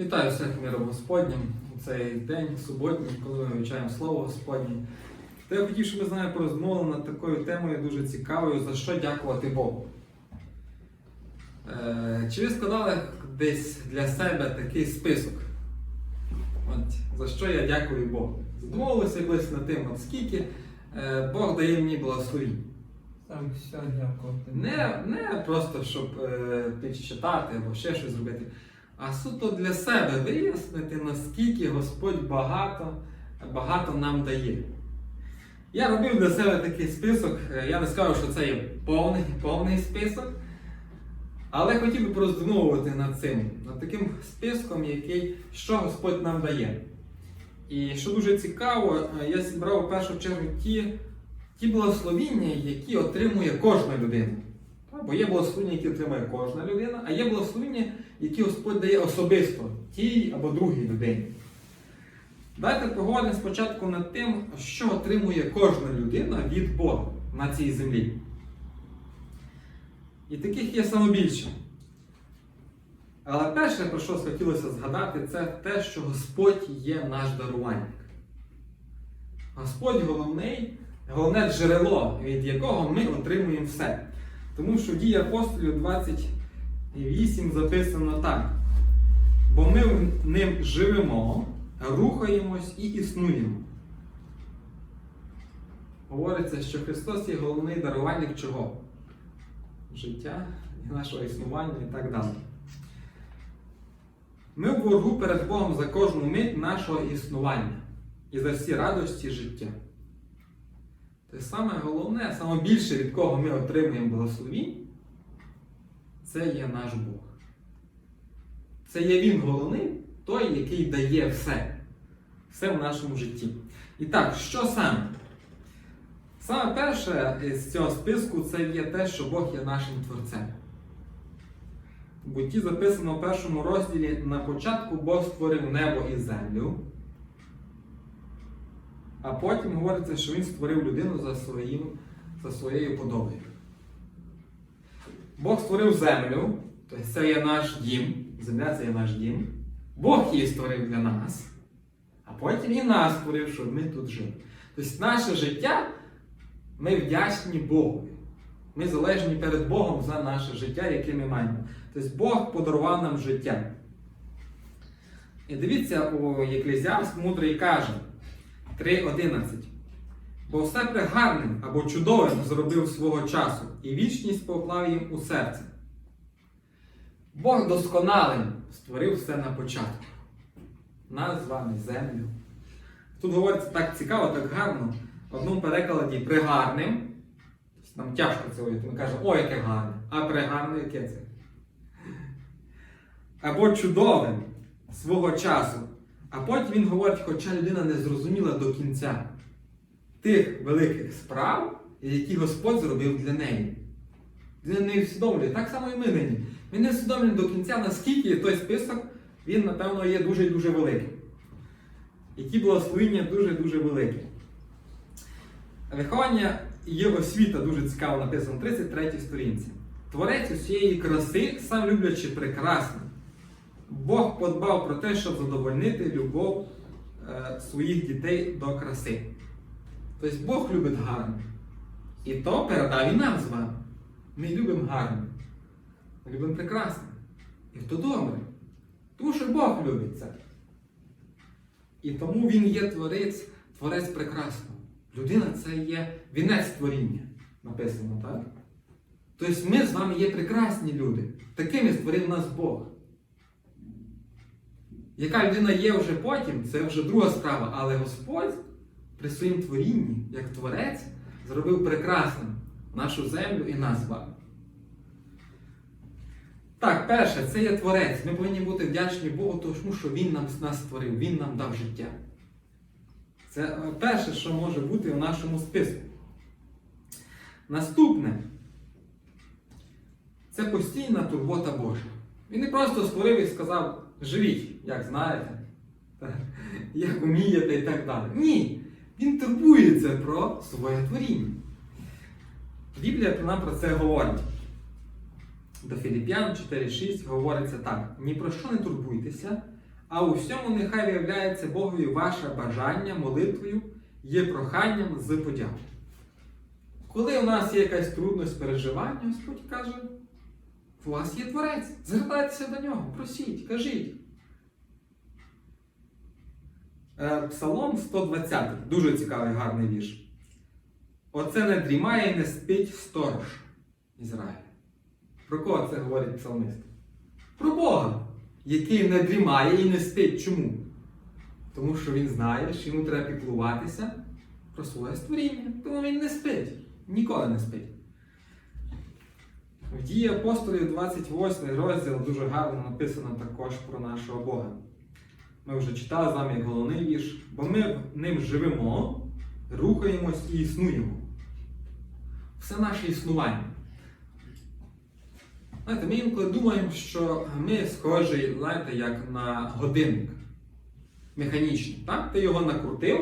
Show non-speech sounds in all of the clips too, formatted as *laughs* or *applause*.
Вітаю всіх миром Господнім у цей день, суботній, коли ми вивчаємо Слово Господнє. Та я хотів, щоб ми з нами порозмовили над такою темою дуже цікавою, за що дякувати Богу. Е, чи ви складали десь для себе такий список? От, за що я дякую Богу? Задумувалися колись над тим, от скільки е, Бог дає мені благословінь. Сам все дякувати. Не, не просто щоб е, підчитати або ще щось зробити, а суто для себе вияснити, наскільки Господь багато, багато нам дає. Я робив для себе такий список, е, я не скажу, що це є повний, повний список, але хотів би пороздумовувати над цим, над таким списком, який, що Господь нам дає. І що дуже цікаво, е, я зібрав в першу чергу ті, ті благословіння, які отримує кожна людина. Бо є благословіння, які отримує кожна людина, а є благословіння, які Господь дає особисто тій або другій людині. Давайте поговоримо спочатку над тим, що отримує кожна людина від Бога на цій землі. І таких є самобільше. Але перше, про що хотілося згадати, це те, що Господь є наш дарувальник. Господь головний, головне джерело, від якого ми отримуємо все. Тому що дія апостолів 20. 8 записано так. Бо ми ним живемо, рухаємось і існуємо. Говориться, що Христос є головний дарувальник чого? Життя і нашого існування і так далі. Ми в боргу перед Богом за кожну мить нашого існування і за всі радості життя. Те саме головне, найбільше, від кого ми отримуємо благословінь, це є наш Бог. Це є Він головний, той, який дає все. Все в нашому житті. І так, що саме? Саме перше з цього списку це є те, що Бог є нашим творцем. В Бутті записано в першому розділі на початку Бог створив небо і землю. А потім говориться, що він створив людину за, своїм, за своєю подобою. Бог створив землю, тобто це є наш дім, земля це є наш дім. Бог її створив для нас, а потім і нас створив, щоб ми тут жили. Тобто наше життя ми вдячні Богу. Ми залежні перед Богом за наше життя, яке ми маємо. Тобто Бог подарував нам життя. І дивіться, у Єклезіаст мудрий каже 3.11. Бо все пригарним або чудовим зробив свого часу, і вічність поклав їм у серце. Бог досконалим створив все на початку. Нас з вами, землю. Тут говориться так цікаво, так гарно. В одному перекладі пригарним. Нам тяжко це уявити. Ми кажемо, ой, яке гарне. А пригарне яке це? Або чудовим свого часу. А потім він говорить, хоча людина не зрозуміла до кінця тих великих справ, які Господь зробив для неї. Він не усвідомлює. Так само і ми нині. Ми не усвідомлюємо до кінця, наскільки той список, він, напевно, є дуже і дуже великий. Які благословення дуже-дуже великі. Виховання є освіта дуже цікаво написано на 33 сторінці. Творець усієї краси, сам люблячи прекрасне. Бог подбав про те, щоб задовольнити любов е, своїх дітей до краси. Тобто Бог любить гарне. І то передав і нам з вами. Ми любимо гарне. Ми любимо прекрасне. І то добре. Тому що Бог любить це. І тому Він є творець, творець прекрасного. Людина це є вінець творіння. Написано, так? Тобто ми з вами є прекрасні люди. Такими створив нас Бог. Яка людина є вже потім, це вже друга справа, але Господь при своїм творінні, як творець, зробив прекрасним нашу землю і нас з вами. Так, перше, це є творець. Ми повинні бути вдячні Богу, тому що Він нам, нас створив, Він нам дав життя. Це е, перше, що може бути у нашому списку. Наступне це постійна турбота Божа. Він не просто створив і сказав, живіть, як знаєте, *laughs* як вмієте і так далі. Ні. Він турбується про своє творіння. Біблія нам про це говорить. До Філіп'ян 4.6 говориться так: ні про що не турбуйтеся, а у всьому нехай виявляється Богові ваше бажання молитвою є проханням з подяку. Коли у нас є якась трудність переживання, Господь каже, у вас є творець, звертайтеся до нього, просіть, кажіть. Е, Псалом 120, дуже цікавий гарний вірш. Оце не дрімає і не спить сторож Ізраїля. Про кого це говорить псалмист? Про Бога, який не дрімає і не спить. Чому? Тому що він знає, що йому треба піклуватися про своє створіння. Тому він не спить. Ніколи не спить. В дії апостолів 28 розділ дуже гарно написано також про нашого Бога. Ми вже читали з вами як головний вірш, бо ми ним живемо, рухаємось і існуємо. Все наше існування. Знаєте, ми інколи думаємо, що ми схожі, знаєте, як на годинник механічний. Так? Ти його накрутив,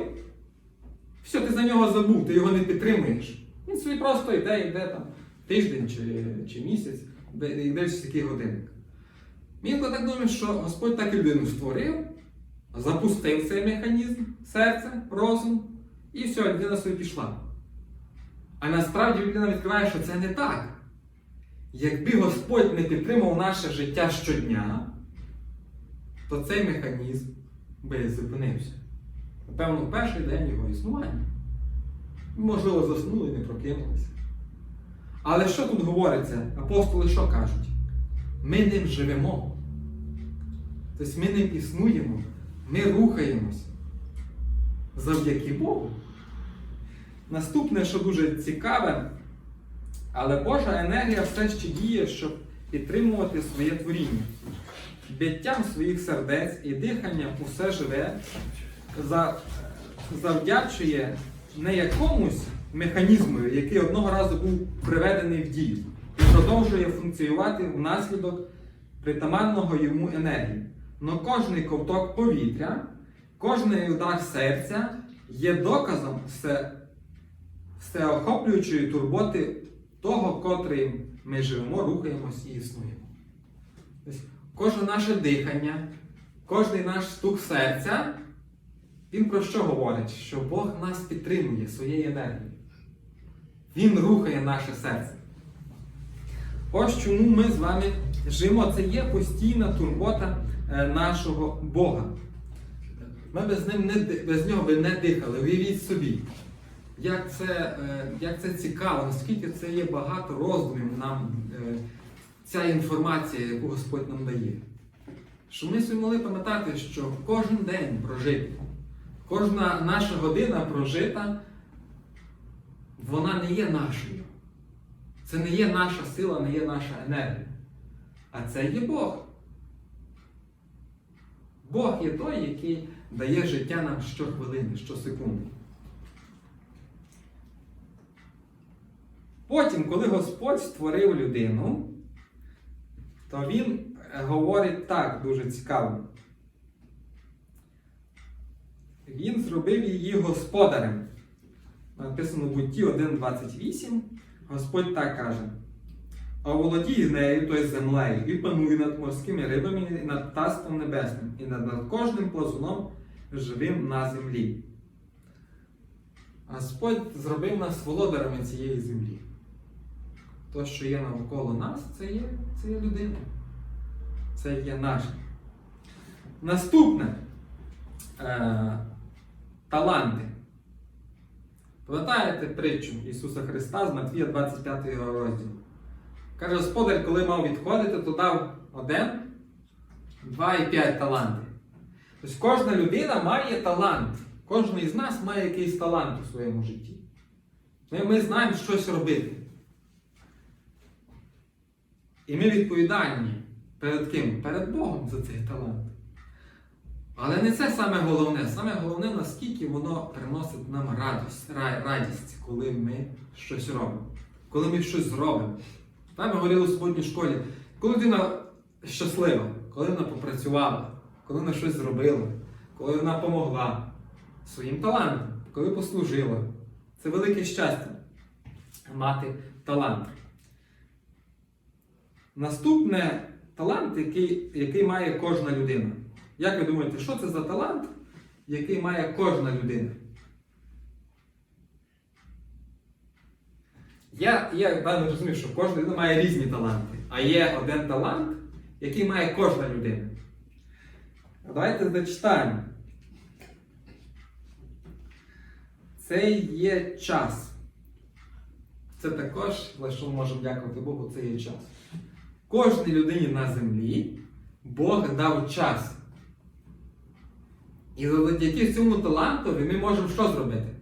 все, ти за нього забув, ти його не підтримуєш. Він собі просто йде, йде там тиждень чи, чи місяць, де- йде ось такий годинник. Ми інколи так думаємо, що Господь так людину створив, запустив цей механізм, серце, розум, і все, людина собі пішла. А насправді людина відкриває, що це не так. Якби Господь не підтримав наше життя щодня, то цей механізм би зупинився. Напевно, перший день його існування. Можливо, заснули і не прокинулися. Але що тут говориться? Апостоли що кажуть? Ми ним живемо. Тобто ми ним існуємо, ми рухаємось завдяки Богу. Наступне, що дуже цікаве, але Божа енергія все ще діє, щоб підтримувати своє творіння. Биттям своїх сердець і диханням усе живе завдячує не якомусь механізму, який одного разу був приведений в дію, і продовжує функціонувати внаслідок притаманного йому енергії. Но кожний ковток повітря, кожний удар серця є доказом все, всеохоплюючої турботи того, котрим ми живемо, рухаємось і існуємо. Тобто, кожне наше дихання, кожний наш стук серця, він про що говорить? Що Бог нас підтримує своєю енергією. Він рухає наше серце. Ось чому ми з вами живемо. Це є постійна турбота нашого Бога. Ми без, ним не, без нього би не дихали. Уявіть собі, як це, е, як це цікаво, наскільки це є багато роздумів нам е, ця інформація, яку Господь нам дає. Що ми собі могли пам'ятати, що кожен день прожитий, кожна наша година прожита, вона не є нашою. Це не є наша сила, не є наша енергія. А це є Бог. Бог є той, який дає життя нам щохвилини, щосекунди. Потім, коли Господь створив людину, то він е, говорить так дуже цікаво. Він зробив її господарем. Написано в Бутті 1.28. Господь так каже: оволодій нею, тобто землею, і пануй над морськими рибами, і над птаством небесним, і над кожним плазуном живим на землі. Господь зробив нас володарами цієї землі. То, що є навколо нас, це є, це є людина. Це є наше. Наступне е, таланти. Пам'ятаєте притчу Ісуса Христа з Матвія 25 розділу? Каже, Господар, коли мав відходити, то дав один, два і п'ять талантів. Тобто кожна людина має талант. Кожен із нас має якийсь талант у своєму житті. Ми, ми знаємо щось робити. І ми відповідальні перед ким? Перед Богом за цей талант. Але не це саме головне. Саме головне, наскільки воно приносить нам радість, радість, коли ми щось робимо, коли ми щось зробимо. Ми говорили у суботній школі, коли людина щаслива, коли вона попрацювала, коли вона щось зробила, коли вона допомогла своїм талантом, коли послужила. Це велике щастя мати талант. Наступне талант, який, який має кожна людина. Як ви думаєте, що це за талант, який має кожна людина? Я, я певно розумію, що кожна людина має різні таланти, а є один талант, який має кожна людина. Давайте зачитаємо. Це є час. Це також, за що можемо дякувати Богу, це є час. Кожній людині на землі Бог дав час. І завдяки цьому талантові ми можемо що зробити?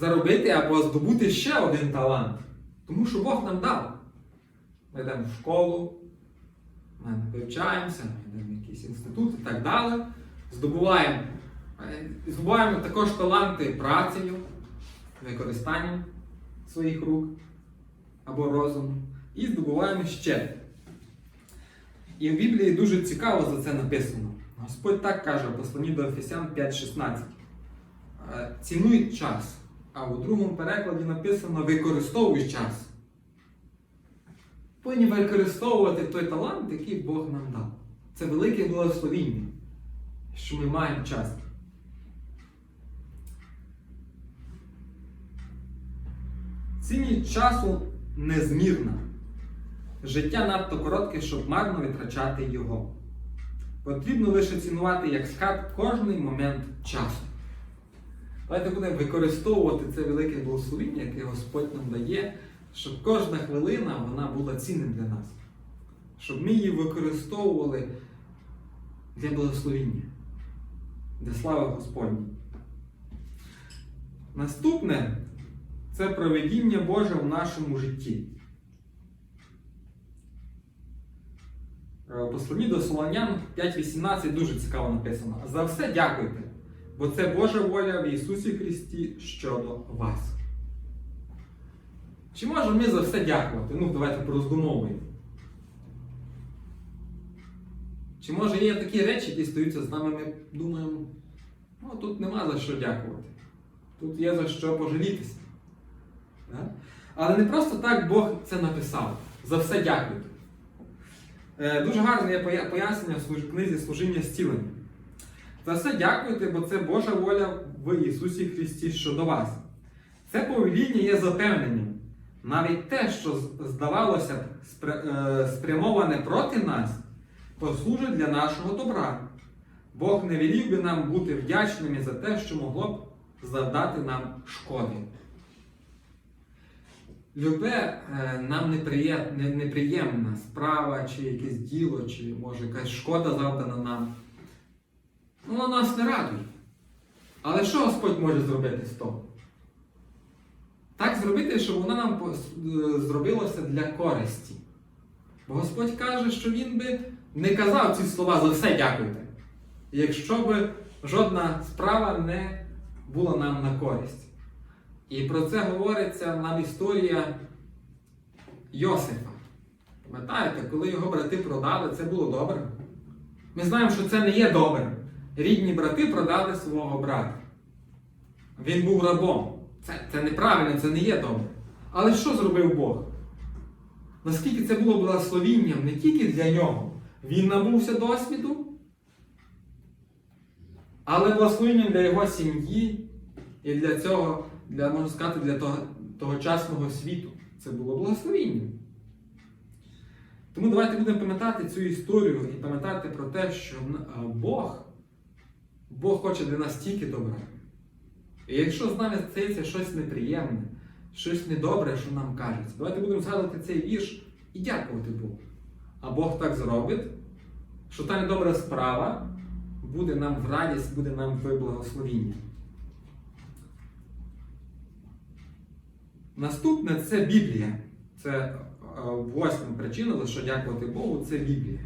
Заробити або здобути ще один талант. Тому що Бог нам дав. Ми йдемо в школу, ми вивчаємося, ми йдемо в якийсь інститут і так далі. Здобуваємо, е, здобуваємо також таланти працею, використанням своїх рук або розуму. І здобуваємо ще. І в Біблії дуже цікаво за це написано. Господь так каже в посланні до Ефесян 5.16. Е, Цінуй час. А у другому перекладі написано використовуй час. Повинні використовувати той талант, який Бог нам дав. Це велике благословіння, що ми маємо час. Цінність часу незмірна. Життя надто коротке, щоб марно витрачати його. Потрібно лише цінувати як скарб кожний момент часу. Давайте будемо використовувати це велике благословіння, яке Господь нам дає, щоб кожна хвилина вона була цінним для нас. Щоб ми її використовували для благословіння, для слави Господні. Наступне це проведіння Боже в нашому житті. Е, В посланні до Солонян 5.18 дуже цікаво написано. За все дякуйте, бо це Божа воля в Ісусі Христі щодо вас. Чи можемо ми за все дякувати? Ну, давайте пороздумовуємо. Чи може є такі речі, які стаються з нами, ми думаємо, ну тут нема за що дякувати. Тут є за що пожалітися. Да? Але не просто так Бог це написав. За все дякуйте. Е, Дуже гарне є пояснення в книзі служіння зцілення. За все дякуйте, бо це Божа воля в Ісусі Христі щодо вас. Це повеління є запевненням. Навіть те, що здавалося б е, спрямоване проти нас, послужить для нашого добра. Бог не велів би нам бути вдячними за те, що могло б завдати нам шкоди. Любе е, нам неприємна справа, чи якесь діло, чи може якась шкода завдана нам. Ну, Воно нас не радує. Але що Господь може зробити з того? Так зробити, щоб воно нам е, зробилося для користі. Бо Господь каже, що Він би не казав ці слова за все дякуйте. Якщо б жодна справа не була нам на користь. І про це говориться нам історія Йосифа. Пам'ятаєте, коли його брати продали, це було добре. Ми знаємо, що це не є добре. Рідні брати продали свого брата. Він був рабом. Це, це неправильно, це не є добре. Але що зробив Бог? Наскільки це було благословінням не тільки для нього, він набувся досвіду, але благословенням для його сім'ї і для цього, для, можна сказати, для того, тогочасного світу. Це було благословіння. Тому давайте будемо пам'ятати цю історію і пам'ятати про те, що е, Бог, Бог хоче для нас тільки добра. І якщо з нами стається щось неприємне, щось недобре, що нам кажеться, давайте будемо згадувати цей вірш і дякувати Богу. А Бог так зробить, що та недобра справа буде нам в радість, буде нам в благословіння. Наступне це Біблія. Це е, восьма причина, за що дякувати Богу, це Біблія.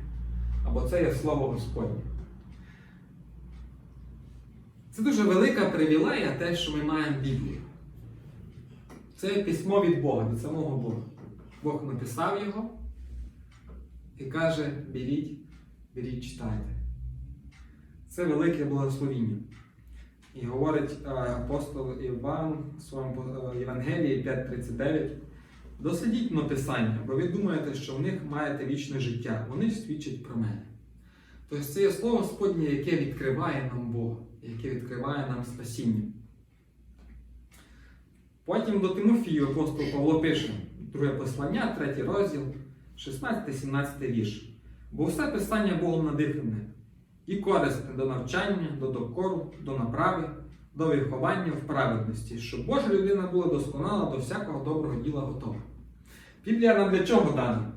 Або це є Слово Господнє. Це дуже велика привілея, те, що ми маємо Біблію. Це письмо від Бога, від самого Бога. Бог написав його і каже: беріть, беріть, читайте. Це велике благословіння. І говорить е, апостол Іван в своєму е, Євангелії 5.39. Дослідіть написання, бо ви думаєте, що в них маєте вічне життя. Вони свідчать про мене. Тобто це є слово Господнє, яке відкриває нам Бога, яке відкриває нам спасіння. Потім до Тимофію апостол Павло пише, друге послання, третій розділ, 16-17 вірш. Бо все писання Богом надихане, і корисне до навчання, до докору, до направи, до виховання в праведності, щоб Божа людина була досконала до всякого доброго діла готова. Біблія нам для чого дана?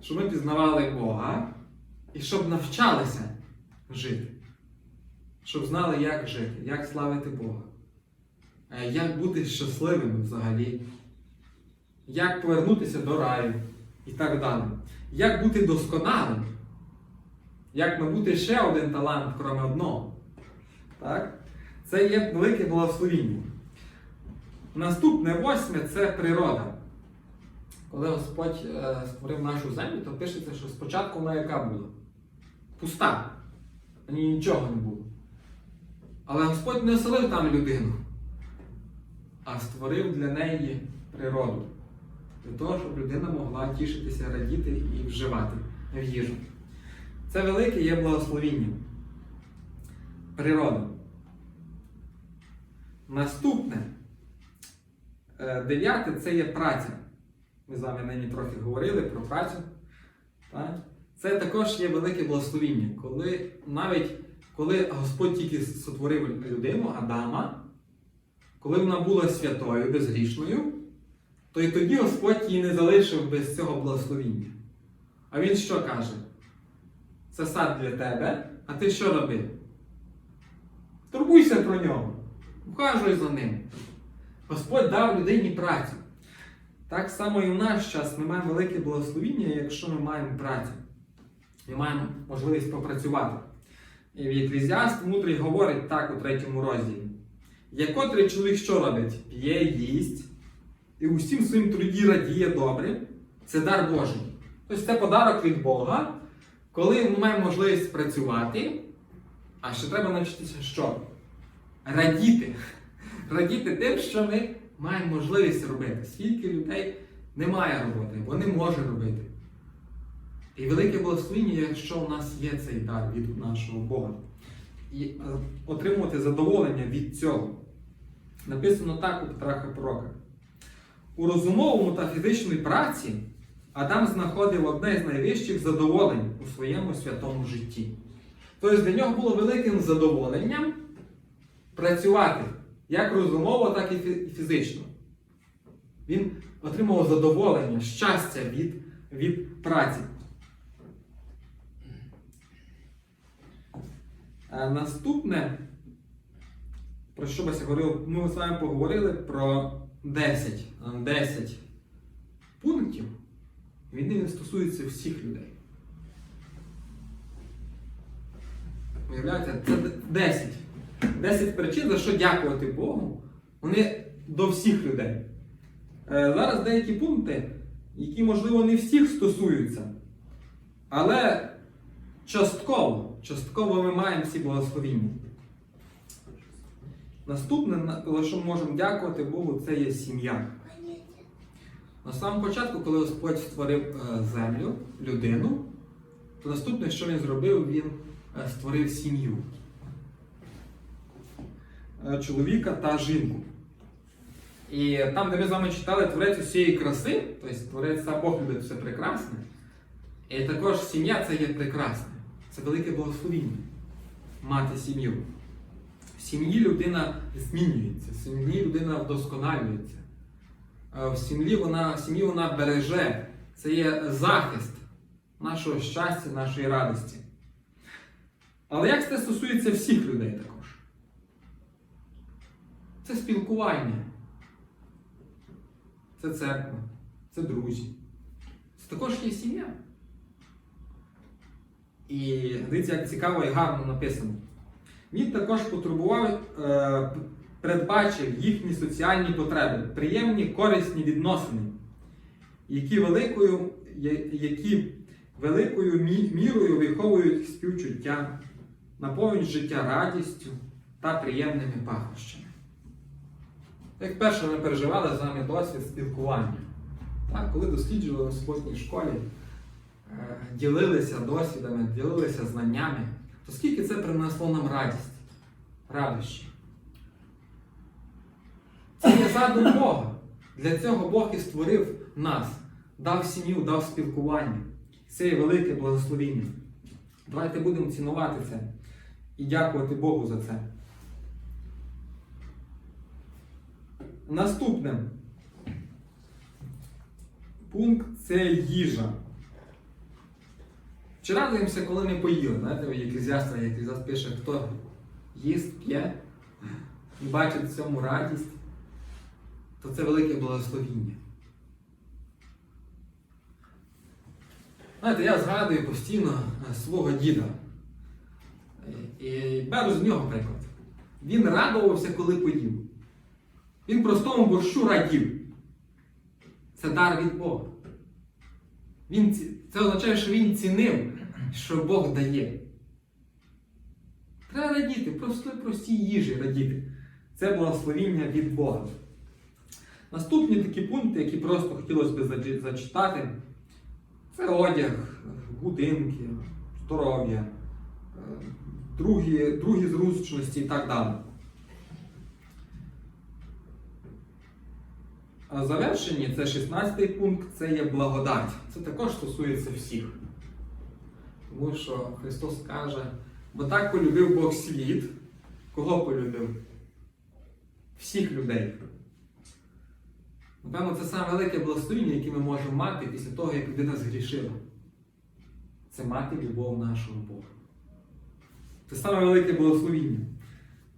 Щоб ми пізнавали Бога і щоб навчалися жити. Щоб знали, як жити, як славити Бога, е, як бути щасливими взагалі, як повернутися до раю і так далі. Як бути досконалим, як набути ще один талант, крім одного. Так? Це є велике благословіння. Наступне восьме це природа. Коли Господь е, створив нашу землю, то пишеться, що спочатку вона яка була? Пуста. На ній нічого не було. Але Господь не оселив там людину, а створив для неї природу. Для того, щоб людина могла тішитися, радіти і вживати в їжу. Це велике є благословіння. Природа. Наступне, е, дев'яте це є праця. Ми з вами нині трохи говорили про працю. Це також є велике благословіння, коли навіть коли Господь тільки сотворив людину, Адама, коли вона була святою, безгрішною, то і тоді Господь її не залишив без цього благословіння. А він що каже? Це сад для тебе, а ти що робив? Турбуйся про нього, ухажуй за ним. Господь дав людині працю. Так само і в наш час ми маємо велике благословіння, якщо ми маємо працю. Ми маємо можливість попрацювати. Єклізіаст мудрий говорить так у третьому розділі. Як котрий чоловік що робить? П'є, їсть, і усім своїм труді радіє добре, це дар Божий. Тобто це подарок від Бога, коли ми маємо можливість працювати, а ще треба навчитися що? Радіти. Радіти тим, що ми маємо можливість робити. Скільки людей не має роботи, бо не може робити. І велике благословіння, якщо у нас є цей дар від нашого Бога. І е, отримувати задоволення від цього. Написано так у Петраха Пророка. У розумовому та фізичній праці Адам знаходив одне з найвищих задоволень у своєму святому житті. Тобто для нього було великим задоволенням працювати як розумово, так і фізично. Він отримував задоволення, щастя від, від праці. Е, Наступне, про що би говорив, ми з вами поговорили про 10, е, 10 пунктів. Він не стосується всіх людей. Уявляєте, це 10. 10 причин, за що дякувати Богу, вони до всіх людей. Е, Зараз деякі пункти, які, можливо, не всіх стосуються, але частково, частково ми маємо ці благословіння. Наступне, на- за що ми можемо дякувати Богу, це є сім'я. На самому початку, коли Господь створив е, землю, людину, то наступне, що він зробив, він е, створив сім'ю. Е, Чоловіка та жінку. І там, де ми з вами читали творець усієї краси, тобто творець сам Бог любить все прекрасне. І також сім'я це є прекрасне. Це велике благословіння мати сім'ю. В сім'ї людина змінюється, в сім'ї людина вдосконалюється. Е, В сім'ї вона, сім'ї вона береже. Це є захист нашого щастя, нашої радості. Але як це стосується всіх людей також? Це спілкування. Це церква, це друзі. Це також є сім'я. І дивіться, як цікаво і гарно написано. Він також потребував, е, передбачив їхні соціальні потреби, приємні корисні відносини, які великою, які великою мірою виховують співчуття, наповнюють життя радістю та приємними пахощами. Як перше ми переживали з вами досвід спілкування. Так, коли досліджували в суботній школі ділилися досвідами, ділилися знаннями, то скільки це принесло нам радість, радощі? Це є задум Бога. Для цього Бог і створив нас, дав сім'ю, дав спілкування. Це є велике благословіння. Давайте будемо цінувати це і дякувати Богу за це. Наступним пункт це їжа. Чи радуємося, коли ми поїли? Знаєте, в Єклізіаста пише, хто їсть, п'є і бачить в цьому радість, то це велике благословіння. Знаєте, я згадую постійно е, свого діда. І беру з нього приклад. Він радувався, коли поїв. Він простому борщу радів. Це дар від Бога. Він, це означає, що він цінив, що Бог дає. Треба радіти, просто простій їжі радіти. Це благословіння від Бога. Наступні такі пункти, які просто хотілося б зачитати, це одяг, будинки, здоров'я, е, другі, другі зручності і так далі. А завершені це 16 пункт, це є благодать. Це також стосується всіх. Тому що Христос каже, бо так полюбив Бог світ. Кого полюбив? Всіх людей. Напевно, це саме велике благословіння, яке ми можемо мати після того, як людина згрішила. Це мати любов нашого Бога. Це саме велике благословіння.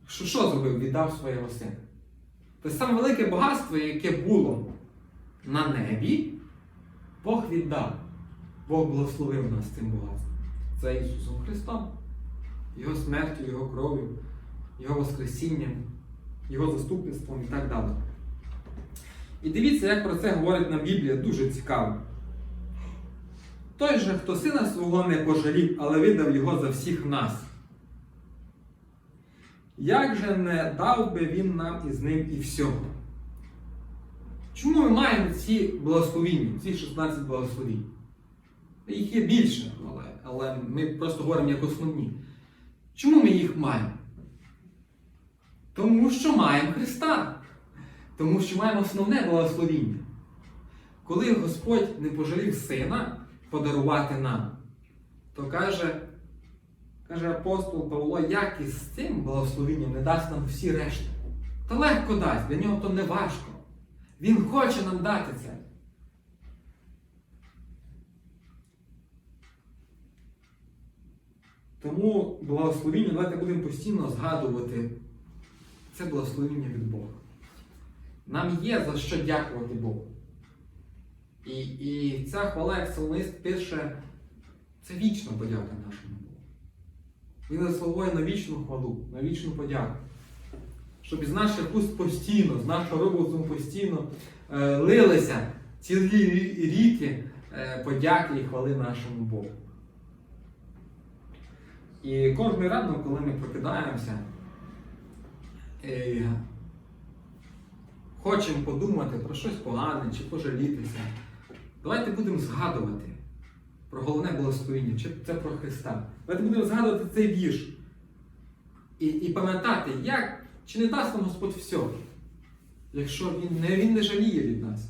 Що що зробив? Віддав свого сина. Це саме велике багатство, яке було на небі, Бог віддав. Бог благословив нас цим багатством. Це Ісусом Христом, Його смертю, Його кров'ю, Його Воскресінням, Його заступництвом і так далі. І дивіться, як про це говорить нам Біблія, дуже цікаво. Той же, хто сина свого не пожалів, але видав його за всіх нас. Як же не дав би він нам із ним і всього? Чому ми маємо ці благословіння, ці 16 благословінь? Їх є більше, але, але ми просто говоримо як основні. Чому ми їх маємо? Тому що маємо Христа. Тому що маємо основне благословіння. Коли Господь не пожалів сина подарувати нам, то каже, каже апостол Павло, як із цим благословінням не дасть нам всі решти. Та легко дасть, для нього то не важко. Він хоче нам дати це. Тому благословіння, давайте будемо постійно згадувати. Це благословіння від Бога. Нам є за що дякувати Богу. І, і ця хвала, як псалмист пише, це вічна подяка нашому Він заслуговує на вічну хвалу, на вічну подяку. Щоб із наших уст постійно, з нашого розуму постійно е, лилися цілі ріки е, подяки і хвали нашому Богу. І кожний ранок, коли ми прокидаємося, е, хочемо подумати про щось погане чи пожалітися, давайте будемо згадувати про головне благословіння, чи це про Христа. Давайте будемо згадувати цей вірш. І, і пам'ятати, як чи не дасть нам Господь все, якщо Він не, він не жаліє від нас.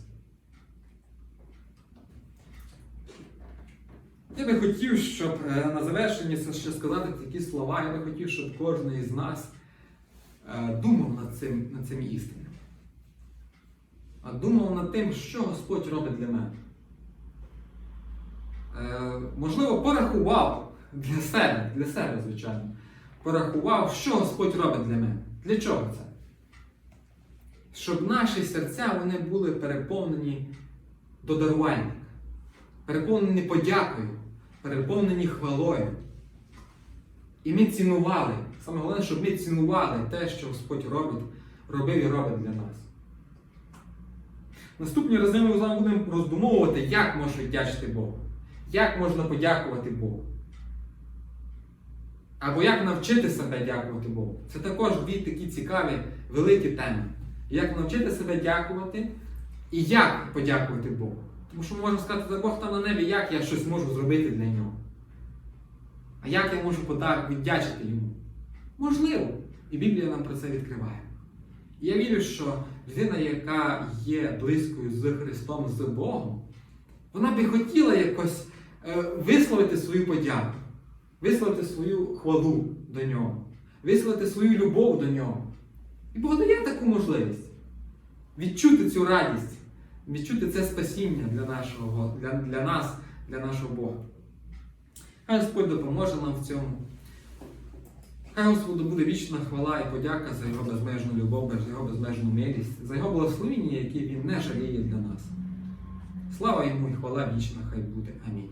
Я би хотів, щоб е, на завершенні ще сказати такі слова, я би хотів, щоб кожен із нас е, думав над цим, над цим істинним. А думав над тим, що Господь робить для мене. Е, можливо, порахував для себе, для себе, звичайно. Порахував, що Господь робить для мене. Для чого це? Щоб наші серця вони були переповнені до дарувальника, переповнені подякою, переповнені хвалою. І ми цінували. Саме головне, щоб ми цінували те, що Господь робить, робив і робить для нас. Наступні рази ми з вами будемо роздумовувати, як можна віддячити Богу. Як можна подякувати Богу. Або як навчити себе дякувати Богу. Це також дві такі цікаві, великі теми. Як навчити себе дякувати і як подякувати Богу. Тому що ми можемо сказати, «Та Бог там на небі, як я щось можу зробити для нього? А як я можу віддячити йому? Можливо. І Біблія нам про це відкриває. І я вірю, що людина, яка є близькою з Христом, з Богом, вона би хотіла якось висловити свою подяку, висловити свою хвалу до нього, висловити свою любов до нього. І Бог дає таку можливість відчути цю радість, відчути це спасіння для, нашого, для, для нас, для нашого Бога. Хай Господь допоможе нам в цьому. Хай Господу буде вічна хвала і подяка за його безмежну любов, за його безмежну милість, за його благословення, які він не жаліє для нас. Слава йому і хвала вічна хай буде. Амінь.